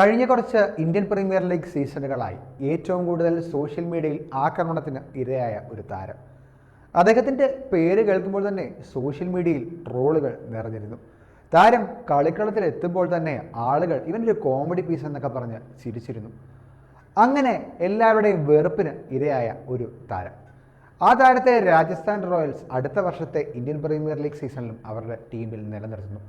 കഴിഞ്ഞ കുറച്ച് Indian premier league സീസണുകളായി ഏറ്റവും കൂടുതൽ സോഷ്യൽ മീഡിയയിൽ ആക്രമണത്തിന് ഇരയായ ഒരു താരം. അദ്ദേഹത്തിന്റെ പേര് കേൾക്കുമ്പോൾ തന്നെ സോഷ്യൽ മീഡിയയിൽ ട്രോളുകൾ നിറഞ്ഞിരുന്നു. താരം കളിക്കളത്തിൽ എത്തുമ്പോൾ തന്നെ ആളുകൾ ഇവനൊരു കോമഡി പീസ് എന്നൊക്കെ പറഞ്ഞ് ചിരിച്ചിരുന്നു. അങ്ങനെ എല്ലാവരുടെയും വെറുപ്പിന് ഇരയായ ഒരു താരം. ആ താരത്തെ രാജസ്ഥാൻ റോയൽസ് അടുത്ത വർഷത്തെ ഇന്ത്യൻ പ്രീമിയർ ലീഗ് സീസണിലും അവരുടെ ടീമിൽ നിലനിർത്തുന്നു.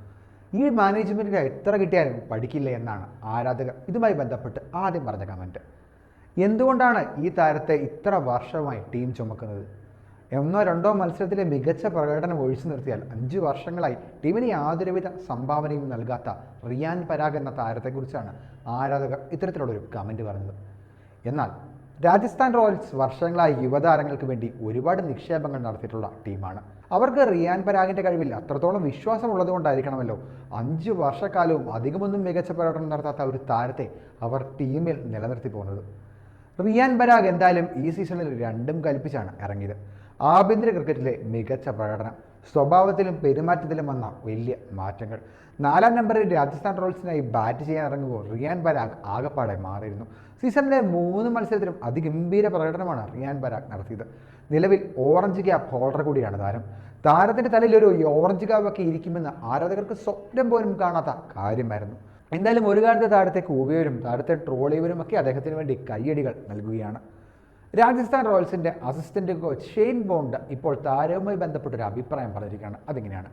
ഈ മാനേജ്മെന്റിന് എത്ര കിട്ടിയാലും പഠിക്കില്ല എന്നാണ് ആരാധകർ ഇതുമായി ബന്ധപ്പെട്ട് ആദ്യം പറഞ്ഞ കമന്റ് എന്തുകൊണ്ടാണ് ഈ താരത്തെ ഇത്ര വർഷമായി ടീം ചുമക്കുന്നത്? ഒന്നോ രണ്ടോ മത്സരത്തിലെ മികച്ച പ്രകടനം ഒഴിച്ചു നിർത്തിയാൽ അഞ്ച് വർഷങ്ങളായി ടീമിന് യാതൊരുവിധ സംഭാവനയും നൽകാത്ത റിയാൻ പരാഗ് എന്ന താരത്തെക്കുറിച്ചാണ് ആരാധകർ ഇത്തരത്തിലുള്ളൊരു കമന്റ് പറഞ്ഞത്. എന്നാൽ രാജസ്ഥാൻ റോയൽസ് വർഷങ്ങളായി യുവതാരങ്ങൾക്ക് വേണ്ടി ഒരുപാട് നിക്ഷേപങ്ങൾ നടത്തിയിട്ടുള്ള ടീമാണ് അവർക്ക് റിയാൻ പരാഗിന്റെ കഴിവില്ല. അത്രത്തോളം വിശ്വാസമുള്ളത് കൊണ്ടായിരിക്കണമല്ലോ അഞ്ച് വർഷക്കാലവും അധികമൊന്നും മികച്ച പ്രകടനം നടത്താത്ത ഒരു താരത്തെ അവർ ടീമിൽ നിലനിർത്തി പോകുന്നത് റിയാൻ പരാഗ് എന്തായാലും ഈ സീസണിൽ രണ്ടും കൽപ്പിച്ചാണ് ഇറങ്ങിയത്. ആഭ്യന്തര ക്രിക്കറ്റിലെ മികച്ച പ്രകടനം സ്വഭാവത്തിലും പെരുമാറ്റത്തിലും വന്ന വലിയ മാറ്റങ്ങൾ. നാലാം നമ്പറിൽ രാജസ്ഥാൻ റോയൽസിനായി ബാറ്റ് ചെയ്യാൻ ഇറങ്ങുമ്പോൾ റിയാൻ പരാഗ് ആകപ്പാടെ മാറിയിരുന്നു. സീസണിലെ മൂന്ന് മത്സരത്തിലും അതിഗംഭീര പ്രകടനമാണ് റിയാൻ പരാഗ് നടത്തിയത്. നിലവിൽ ഓറഞ്ച് ക്യാപ് ഹോൾഡർ കൂടിയാണ് താരം. താരത്തിന്റെ തലയിൽ ഒരു ഓറഞ്ച് കാവൊക്കെ ഇരിക്കുമെന്ന് ആരാധകർക്ക് സ്വപ്നം പോലും കാണാത്ത കാര്യമായിരുന്നു. എന്തായാലും ഒരു കാലത്ത് താരത്തെ കൂവിയവരും താരത്തെ ട്രോളിയവരും ഒക്കെ അദ്ദേഹത്തിന് വേണ്ടി കയ്യടികൾ നൽകുകയാണ്. രാജസ്ഥാൻ റോയൽസിന്റെ അസിസ്റ്റന്റ് കോച്ച് ഷെയ്ൻ ബോണ്ട് ഇപ്പോൾ താരവുമായി ബന്ധപ്പെട്ടൊരു അഭിപ്രായം പറഞ്ഞിരിക്കുകയാണ്. അതിങ്ങനെയാണ്?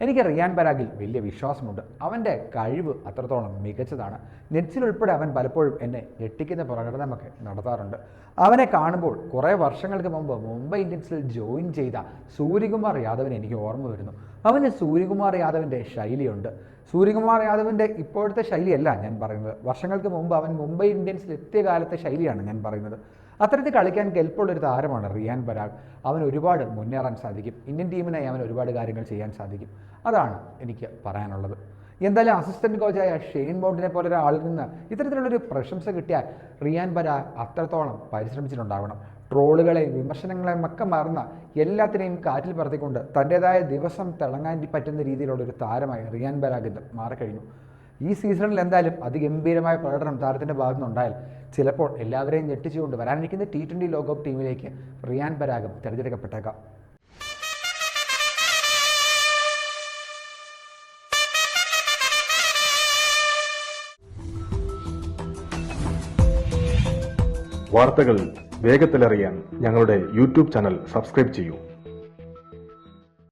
എനിക്ക് റിയാൻ പരാഗിൽ വലിയ വിശ്വാസമുണ്ട്. അവന്റെ കഴിവ് അത്രത്തോളം മികച്ചതാണ്. നെറ്റ്സിൽ ഉൾപ്പെടെ അവൻ പലപ്പോഴും എന്നെ ഞെട്ടിക്കുന്ന പ്രകടനമൊക്കെ നടത്താറുണ്ട്. അവനെ കാണുമ്പോൾ കുറേ വർഷങ്ങൾക്ക് മുമ്പ് മുംബൈ ഇന്ത്യൻസിൽ ജോയിൻ ചെയ്ത സൂര്യകുമാർ യാദവിനെ എനിക്ക് ഓർമ്മ വരുന്നു. അവന് സൂര്യകുമാർ യാദവിന്റെ ശൈലിയുണ്ട്. സൂര്യകുമാർ യാദവിന്റെ ഇപ്പോഴത്തെ ശൈലിയല്ല ഞാൻ പറയുന്നത്. വർഷങ്ങൾക്ക് മുമ്പ് അവൻ മുംബൈ ഇന്ത്യൻസിൽ എത്തിയ കാലത്തെ ശൈലിയാണ് ഞാൻ പറയുന്നത്. അത്തരത്തിൽ കളിക്കാൻ കെൽപ്പുള്ള ഒരു താരമാണ് റിയാൻ പരാഗ് അവൻ ഒരുപാട് മുന്നേറാൻ സാധിക്കും. ഇന്ത്യൻ ടീമിനായി അവൻ ഒരുപാട് കാര്യങ്ങൾ ചെയ്യാൻ സാധിക്കും. അതാണ് എനിക്ക് പറയാനുള്ളത്. എന്തായാലും അസിസ്റ്റന്റ് കോച്ചായ ഷെയ്ൻ ബോണ്ടിനെ പോലെ ഒരാളിൽ നിന്ന് ഇത്തരത്തിലുള്ളൊരു പ്രശംസ കിട്ടിയാൽ റിയാൻ പരാഗ് അത്രത്തോളം പരിശ്രമിച്ചിട്ടുണ്ടാവണം. ട്രോളുകളെയും വിമർശനങ്ങളെയും ഒക്കെ മറന്ന എല്ലാത്തിനെയും കാറ്റിൽ പറത്തിക്കൊണ്ട് തന്റെതായ ദിവസം തിളങ്ങാൻ പറ്റുന്ന രീതിയിലുള്ളൊരു താരമായി റിയാൻ പരാഗ് ഇത് മാറിക്കഴിഞ്ഞു. ഈ സീസണിൽ എന്തായാലും അതിഗംഭീരമായ പ്രകടനം താരത്തിന്റെ ഭാഗത്തു നിന്നുണ്ടായാൽ ചിലപ്പോൾ എല്ലാവരെയും ഞെട്ടിച്ചുകൊണ്ട് വരാനിരിക്കുന്ന ടി ട്വന്റി ലോകകപ്പ് ടീമിലേക്ക് റിയാൻ പരാഗം തിരഞ്ഞെടുക്കപ്പെട്ടേക്കാം. വാർത്തകൾ വേഗത്തിലറിയാൻ ഞങ്ങളുടെ യൂട്യൂബ് ചാനൽ സബ്സ്ക്രൈബ് ചെയ്യൂ.